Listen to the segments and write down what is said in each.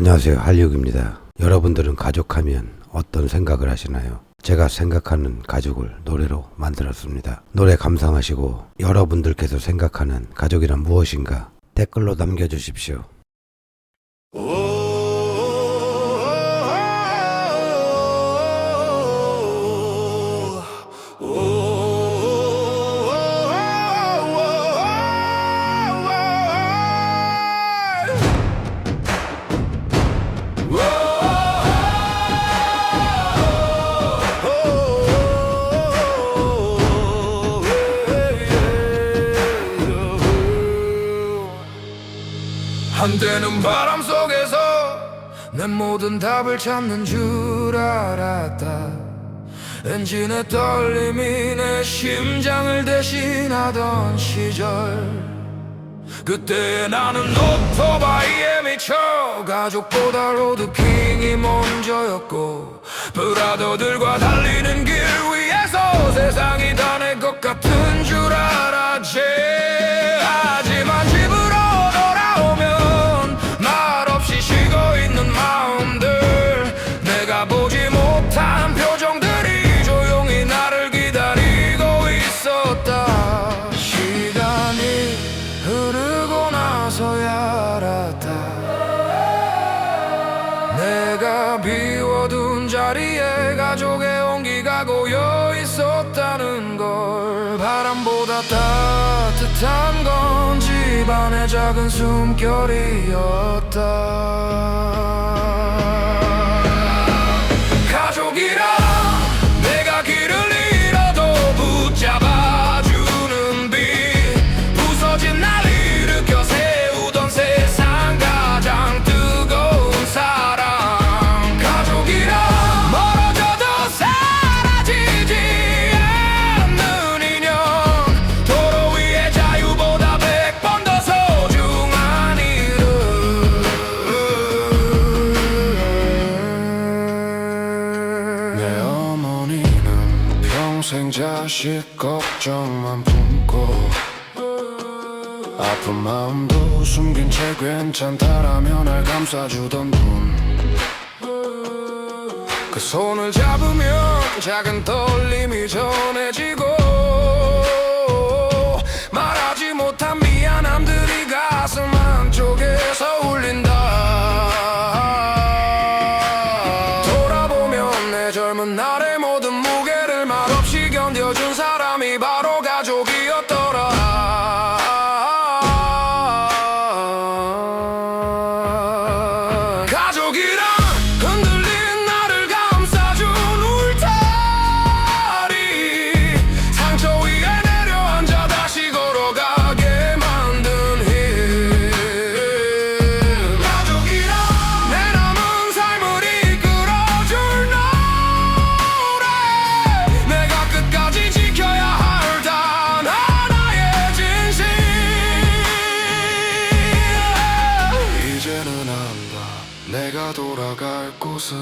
안녕하세요. 한리욱입니다. 여러분들은 가족하면 어떤 생각을 하시나요? 제가 생각하는 가족을 노래로 만들었습니다. 노래 감상하시고 여러분들께서 생각하는 가족이란 무엇인가 댓글로 남겨주십시오. 한때는 바람 속에서 내 모든 답을 찾는 줄 알았다. 엔진의 떨림이 내 심장을 대신하던 시절. 그때 나는 오토바이에 미쳐 가족보다 로드킹이 먼저였고 브라더들과 달리는 길 위에서 세상이 다 내 것 같은 줄 알았지 비워둔 자리에 가족의 온기가 고여 있었다는 걸 바람보다 따뜻한 건 집안의 작은 숨결이었다 내 어머니는 평생 자식 걱정만 품고 아픈 마음도 숨긴 채 괜찮다라며 날 감싸주던 분. 그 손을 잡으면 작은 떨림이 전해지고 돌아갈 곳은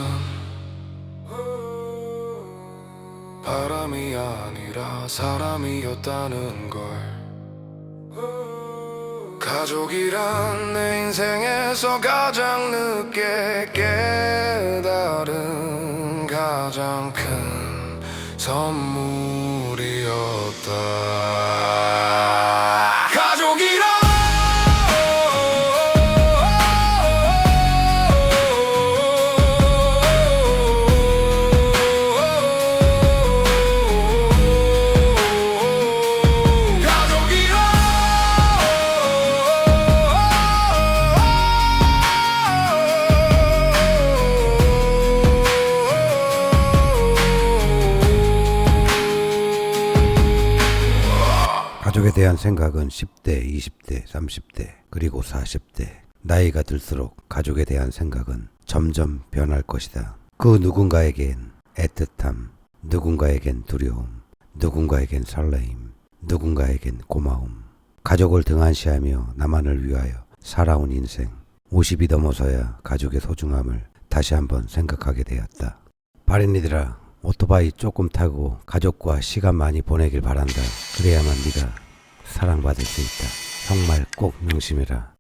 바람이 아니라 사람이었다는 걸. 가족이란 내 인생에서 가장 늦게 깨달은 가장 큰 선물 가족에 대한 생각은 10대, 20대, 30대, 그리고 40대. 나이가 들수록 가족에 대한 생각은 점점 변할 것이다. 그 누군가에겐 애틋함, 누군가에겐 두려움, 누군가에겐 설레임, 누군가에겐 고마움. 가족을 등한시하며 나만을 위하여 살아온 인생. 50이 넘어서야 가족의 소중함을 다시 한번 생각하게 되었다. 바린이들아, 오토바이 조금 타고 가족과 시간 많이 보내길 바란다. 그래야만 네가 사랑받을 수 있다. 정말 꼭 명심해라.